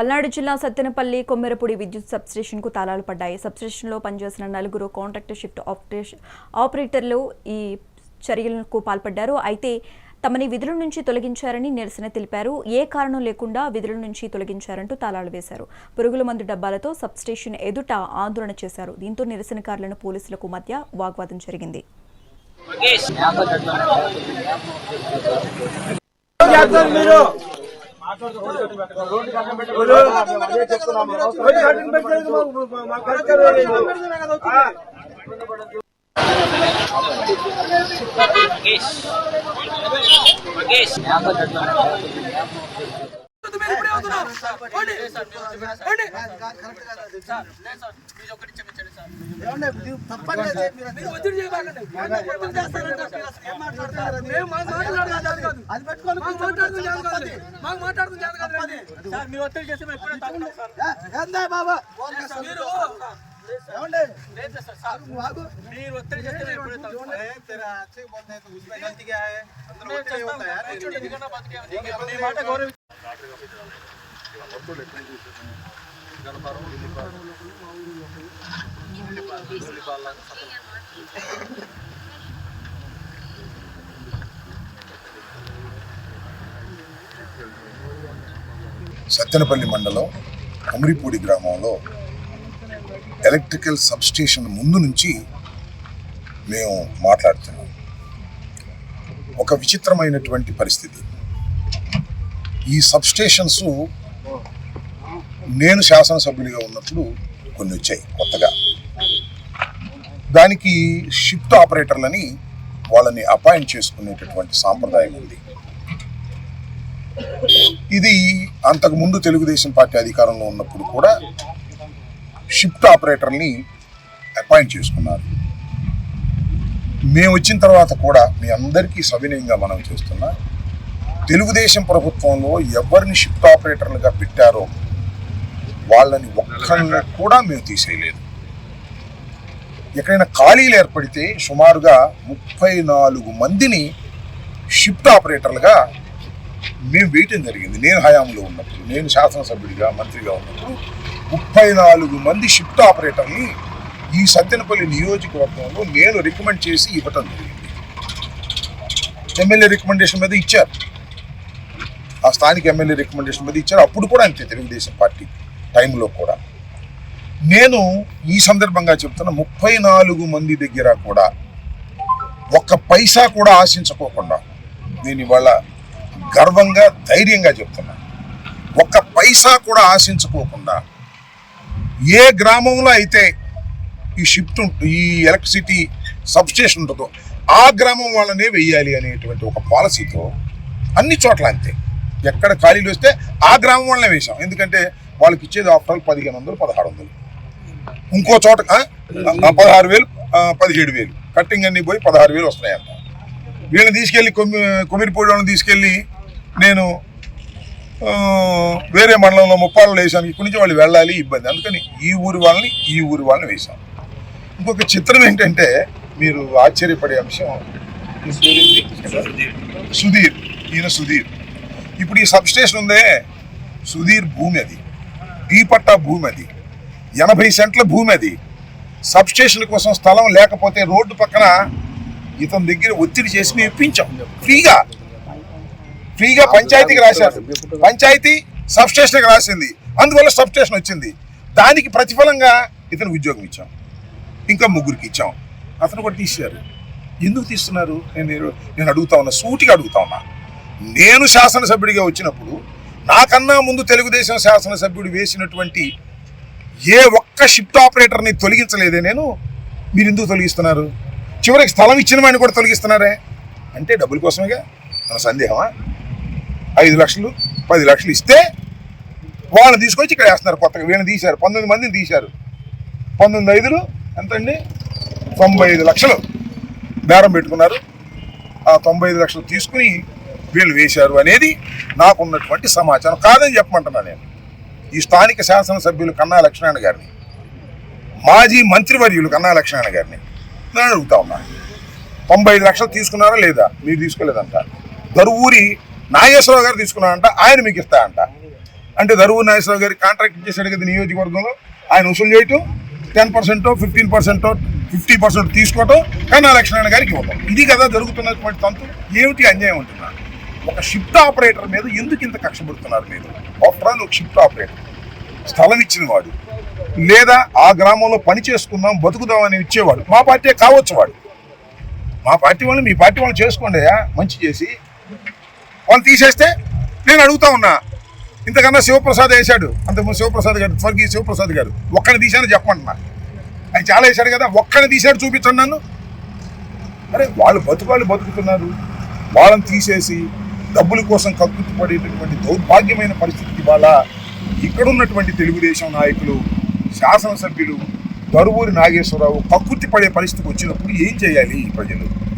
పల్నాడు జిల్లా సత్తెనపల్లి కొమ్మెరపూడి విద్యుత్ సబ్స్టేషన్కు తాళాలు పడ్డాయి. సబ్స్టేషన్లో పనిచేసిన నలుగురు కాంట్రాక్ట్ షిఫ్ట్ ఆపరేషన్ ఆపరేటర్లు ఈ చర్యలకు పాల్పడ్డారు. అయితే తమని విధుల నుంచి తొలగించారని నిరసన తెలిపారు. ఏ కారణం లేకుండా విధుల నుంచి తొలగించారంటూ తాళాలు వేశారు. పురుగుల మందు డబ్బాలతో సబ్స్టేషన్ ఎదుట ఆందోళన చేశారు. దీంతో నిరసనకారులను పోలీసులకు మధ్య వాగ్వాదం జరిగింది. మీరు? రోడ్డు కట్టిన పెట్టలేదు మాకు- మేము మాట్లాడతారు అది పెట్టుకోవాలి మాకు మాట్లాడుకుని చేత కాదు మీరు ఒత్తిడి చేస్తే మేము ఎప్పుడైనా బాబా? మీరు మీరు ఒత్తిడి చేస్తే సత్తెనపల్లి మండలం అమరిపూడి గ్రామంలో ఎలక్ట్రికల్ సబ్స్టేషన్ ముందు నుంచి మేము మాట్లాడుతున్నాం. ఒక విచిత్రమైనటువంటి పరిస్థితి. ఈ సబ్స్టేషన్స్ నేను శాసనసభ్యుడిగా ఉన్నప్పుడు కొన్ని వచ్చాయి కొత్తగా. దానికి షిఫ్ట్ ఆపరేటర్లని వాళ్ళని అపాయింట్ చేసుకునేటటువంటి సాంప్రదాయం ఉంది. ఇది అంతకు ముందు తెలుగుదేశం పార్టీ అధికారంలో ఉన్నప్పుడు కూడా షిఫ్ట్ ఆపరేటర్ని అపాయింట్ చేసుకున్నారు. మేము వచ్చిన తర్వాత కూడా మీ అందరికీ సవినయంగా మనం చేస్తున్నా తెలుగుదేశం ప్రభుత్వంలో ఎవరిని షిఫ్ట్ ఆపరేటర్లుగా పెట్టారో వాళ్ళని ఒక్కరిని కూడా మేము తీసేయలేదు. ఎక్కడైనా ఖాళీలు ఏర్పడితే సుమారుగా ముప్పై నాలుగు మందిని షిఫ్ట్ ఆపరేటర్లుగా మేము వేయటం జరిగింది. నేను హయాంలో ఉన్నప్పుడు నేను శాసనసభ్యుడిగా మంత్రిగా ఉన్నప్పుడు ముప్పై నాలుగు మంది షిఫ్ట్ ఆపరేటర్ని ఈ సత్యనపల్లి నియోజకవర్గంలో నేను రికమెండ్ చేసి ఇవ్వటం జరిగింది. ఎమ్మెల్యే రికమెండేషన్ మీద ఇచ్చారు. ఆ స్థానిక ఎమ్మెల్యే రికమెండేషన్ మీద ఇచ్చారు. అప్పుడు కూడా అంతే తెలుగుదేశం పార్టీ టైంలో కూడా. నేను ఈ సందర్భంగా చెప్తున్న ముప్పై నాలుగు మంది దగ్గర కూడా ఒక్క పైసా కూడా ఆశించుకోకుండా నేను ఇవాళ గర్వంగా ధైర్యంగా చెప్తున్నాను ఒక్క పైసా కూడా ఆశించుకోకుండా ఏ గ్రామంలో అయితే ఈ షిఫ్ట్ ఉంట- ఈ ఎలక్ట్రిసిటీ సబ్స్టేషన్ ఉంటుందో ఆ గ్రామం వాళ్ళనే వెయ్యాలి అనేటువంటి ఒక పాలసీతో అన్ని చోట్ల అంతే. ఎక్కడ ఖాళీలు వస్తే ఆ గ్రామం వాళ్ళనే వేసాం ఎందుకంటే వాళ్ళకి ఇచ్చేది ఆఫ్టర్ ఆల్ పదిహేను వందలు పదహారు వందలు. ఇంకో చోట పదహారు వేలు పదిహేడు వేలు. కట్టింగ్ అన్ని పోయి పదహారు వేలు వస్తున్నాయంట. వీళ్ళని తీసుకెళ్ళి కొమ్మి కొమ్మిరిపోయి వాళ్ళని తీసుకెళ్ళి నేను వేరే మండలంలో ముప్పాళ్ళు వేసాను ఇక్కడి నుంచి వాళ్ళు వెళ్ళాలి ఇబ్బంది. అందుకని ఈ ఊరి వాళ్ళని ఈ ఊరి వాళ్ళని వేశాను ఇంకొక చిత్రం ఏంటంటే మీరు ఆశ్చర్యపడే అంశం సుధీర్. ఈయన సుధీర్. ఇప్పుడు ఈ సబ్ స్టేషన్ ఉందే సుధీర్ భూమి అది. ఈ పట్టా భూమి అది. ఎనభై సెంట్ల భూమి అది. సబ్ స్టేషన్ కోసం స్థలం లేకపోతే రోడ్డు పక్కన ఇతని దగ్గర ఒత్తిడి చేసి మేము ఇప్పించాం. ఫ్రీగా. ఫ్రీగా పంచాయతీకి రాశారు. పంచాయతీ సబ్ స్టేషన్కి రాసింది. అందువల్ల సబ్ స్టేషన్ వచ్చింది. దానికి ప్రతిఫలంగా ఇతను ఉద్యోగం ఇచ్చాం. ఇంకా ముగ్గురికి ఇచ్చాం. అతను కూడా తీశారు. ఎందుకు తీస్తున్నారు? నేను నేను అడుగుతా ఉన్నా సూటిగా అడుగుతా ఉన్నా. నేను శాసనసభ్యుడిగా వచ్చినప్పుడు నాకన్నా ముందు తెలుగుదేశం శాసనసభ్యుడు వేసినటువంటి ఏ ఒక్క షిఫ్ట్ ఆపరేటర్ని తొలగించలేదే నేను. మీరు ఎందుకు తొలగిస్తున్నారు? చివరికి స్థలం ఇచ్చిన వాడిని కూడా తొలగిస్తున్నారే? అంటే డబ్బుల కోసమేగా? మన సందేహమా? ఐదు లక్షలు పది లక్షలు ఇస్తే వాళ్ళని తీసుకొచ్చి ఇక్కడ వేస్తున్నారు కొత్తగా. వీళ్ళని తీశారు. పంతొమ్మిది మందిని తీశారు. పంతొమ్మిది ఐదులు ఎంతండి? తొంభై ఐదు లక్షలు బేరం పెట్టుకున్నారు. ఆ తొంభై ఐదు లక్షలు తీసుకుని వీళ్ళు వేశారు అనేది నాకున్నటువంటి సమాచారం. కాదని చెప్పమంటున్నా నేను. ఈ స్థానిక శాసనసభ్యులు కన్నా లక్ష్మణ గారిని మాజీ మంత్రివర్యులు కన్నా లక్ష్మణ గారిని నేను అడుగుతా ఉన్నా. తొంభై ఐదు లక్షలు తీసుకున్నారా లేదా? మీరు తీసుకోలేదంట. దరువూరి నాగేశ్వరరావు గారు తీసుకున్నారంట ఆయన మీకు ఇస్తా అంట అంటే దరువు నాగేశ్వరరావు గారి కాంట్రాక్ట్ ఇచ్చేసాడు కదా నియోజకవర్గంలో ఆయన వసూలు చేయటం ten percent fifteen percent fifty percent తీసుకోవటం కానీ లక్ష్మణ గారికి ఇవ్వటం. ఇది కదా జరుగుతున్నటువంటి తంతు ఏమిటి అన్యాయం అంటున్నారు ఒక షిఫ్ట్ ఆపరేటర్ మీద ఎందుకు ఇంత కక్షపడుతున్నారు మీరు? ఆఫ్టర్ ఆల్ ఒక షిఫ్ట్ ఆపరేటర్ స్థలం ఇచ్చిన వాడు. లేదా ఆ గ్రామంలో పని చేసుకుందాం బతుకుదాం అని ఇచ్చేవాడు. మా పార్టీ కావచ్చు వాడు. మా పార్టీ వాళ్ళు మీ పార్టీ వాళ్ళు చేసుకోండి మంచి చేసి వాళ్ళు తీసేస్తే నేను అడుగుతా ఉన్నా. ఇంతకన్నా శివప్రసాద్ వేశాడు. అంతకుముందు శివప్రసాద్ గారు స్వర్గీయ శివప్రసాద్ గారు ఒక్కని తీశాను చెప్పంటున్నా ఆయన చాలా వేశాడు కదా ఒక్కడిని తీశాడు చూపించండి నన్ను. అరే వాళ్ళు బతుకాళ్ళు బతుకుతున్నారు. వాళ్ళని తీసేసి డబ్బుల కోసం కక్కుతుపడేటటువంటి దౌర్భాగ్యమైన పరిస్థితి ఇవాళ ఇక్కడున్నటువంటి తెలుగుదేశం నాయకులు శాసనసభ్యులు దరువూరి నాగేశ్వరరావు కక్కుర్తి పడే పరిస్థితికి వచ్చినప్పుడు ఏం చేయాలి ఈ ప్రజలు?